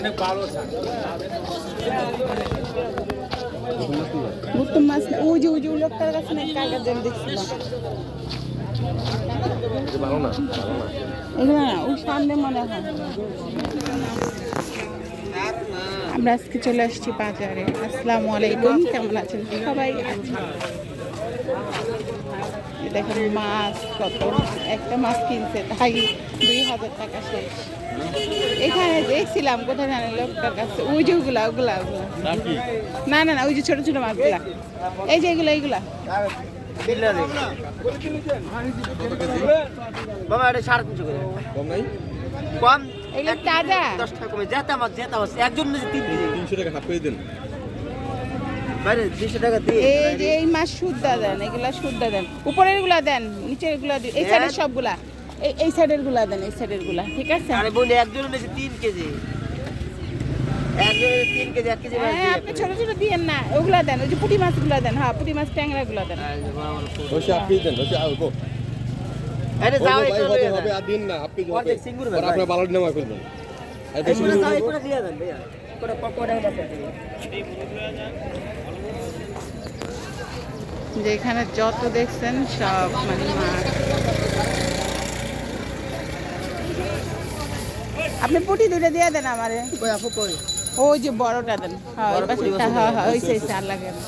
অনেক ভালো লোকটার কাছে নাকি না ভালো সামনে মনে হয়। আমরা আজকে চলে আসছি বাজারে। আসসালামু আলাইকুম, কেমন আছেন? সবাই আছেন দেখেন মাছ কত? একটা মাছ কিনছে তাই দুই হাজার টাকা শেষ। এখানে দেখছিলাম কোথায় জানে লোকটার কাছে। ওই যে ওগুলা ওগুলা ওগুলা। না না না ওই যে ছোট ছোট মাছগুলা। এই যে এগুলা এইগুলা। বাবা এটা সাড়ে তিনশো করে। কম নাই কম। এগুলো তাজা। দশ টাকা কমে। যেতে আমার একজন নিচে তিন কেজি। তিনশো টাকা হাফ করে দেন বাইরে দুশো টাকা দিয়ে এই যে এই মাছ শুদ্ধা দেন এগুলা শুদ্ধা দেন। উপরেরগুলা দেন নিচেরগুলা এই সাইডের সবগুলা। এই এই সাইডেরগুলা দেন এই সাইডেরগুলা ঠিক আছে? আরে একজন কেজি। একজন কেজি এক কেজি হ্যাঁ আপনি ছোট ছোট দিয়েন না ওগুলা দেন ওই যে পুঁটি মাছগুলা দেন হ্যাঁ পুঁটি মাছ ট্যাংরা গুলা দেন। আলবো যাও একটু আর না। আর নামায় ফেলবেন। আর বেশি করে দিয়ে ভাইয়া। কয়টা হইল আপনার থেকে? যে এখানে যত দেখছেন সব মানে মাছ আপনি পুটি দুটো দিয়ে দেন আমারে ওই যে বড়টা দেন হ্যাঁ ওই হ্যাঁ হ্যাঁ ওই সেই সার লাগে না।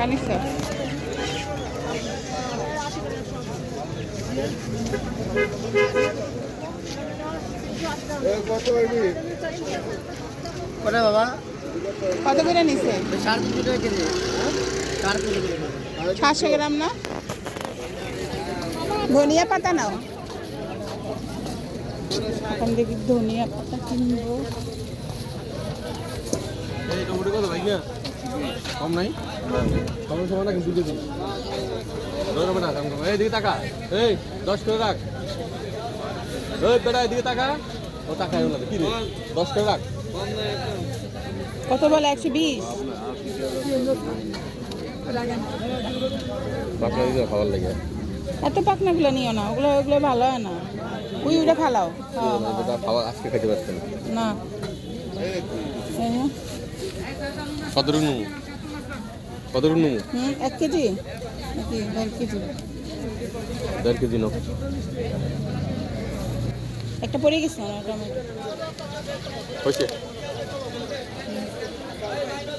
টাকা নিচ্ছে কটা বাবা? কত করে নিছে। সাতশো গ্রাম না? ধনিয়া পাতা নাও। এখন দেখি ধনিয়া পাতা কিনবো। কম নাই? কম সময় না কিন্তু দিন না কম কম এই দিকে টাকা এই দশ করে রাখ। এই বেটা এদিকে টাকা ও টাকা না কি রে? দশ করে রাখ। কত বলে? একশো বিশ? বাকি দিকে খাবার লাগে। এত পাকনাগুলো নিও না। ওগুলো ওগুলো ভালো হয় না। উই ফালাও। হ্যাঁ, হ্যাঁ। খাবার আজকে খেতে পারছেন না। কত রুনু কত রুনু হুম এক কেজি? দেড় কেজি? দেড় কেজি নো একটা পড়ে গেছে হয়েছে?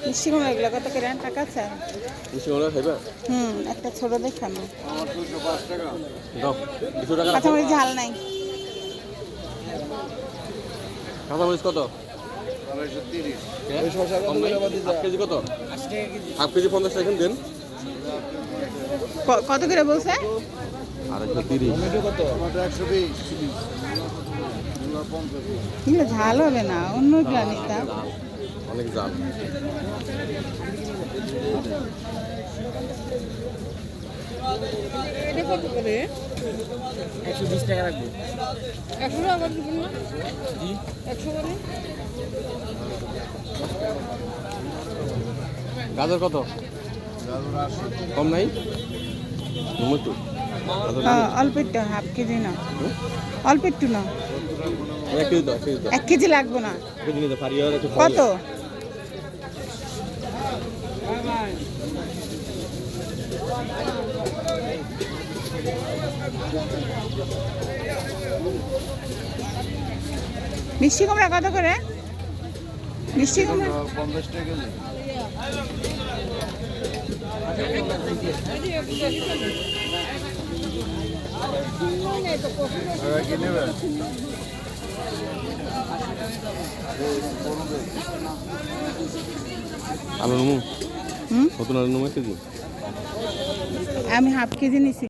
মিষ্টি কুমড়া এগুলো কত করে? টাকা আছে? মিষ্টি মনে খাইবা? হুম একটা ছোট দেখানো দাও দুশো টাকা রাখো। কাঁচামরিচ ঝাল নাই। কাঁচামরিচ কত? কত? হাফ কেজি পঞ্চাশ টাকা দেন। কত করে বলছে? আর একশো তিরিশ এগুলো ঝাল হবে না অন্যগুলো নিতাম অনেক জাল একশো বিশ টাকা রাখব। একশো টাকা একশো করে? গাজর কত? কম নাই? অল্প একটু হাফ কেজি না অল্প একটু না এক কেজি লাগবে না। কত? মিষ্টি কুমড়া কত করে? মিষ্টি কুমড়া আলু নুমু হুম? নতুন আলু নুমু কেজি আমি হাফ কেজি নিছি।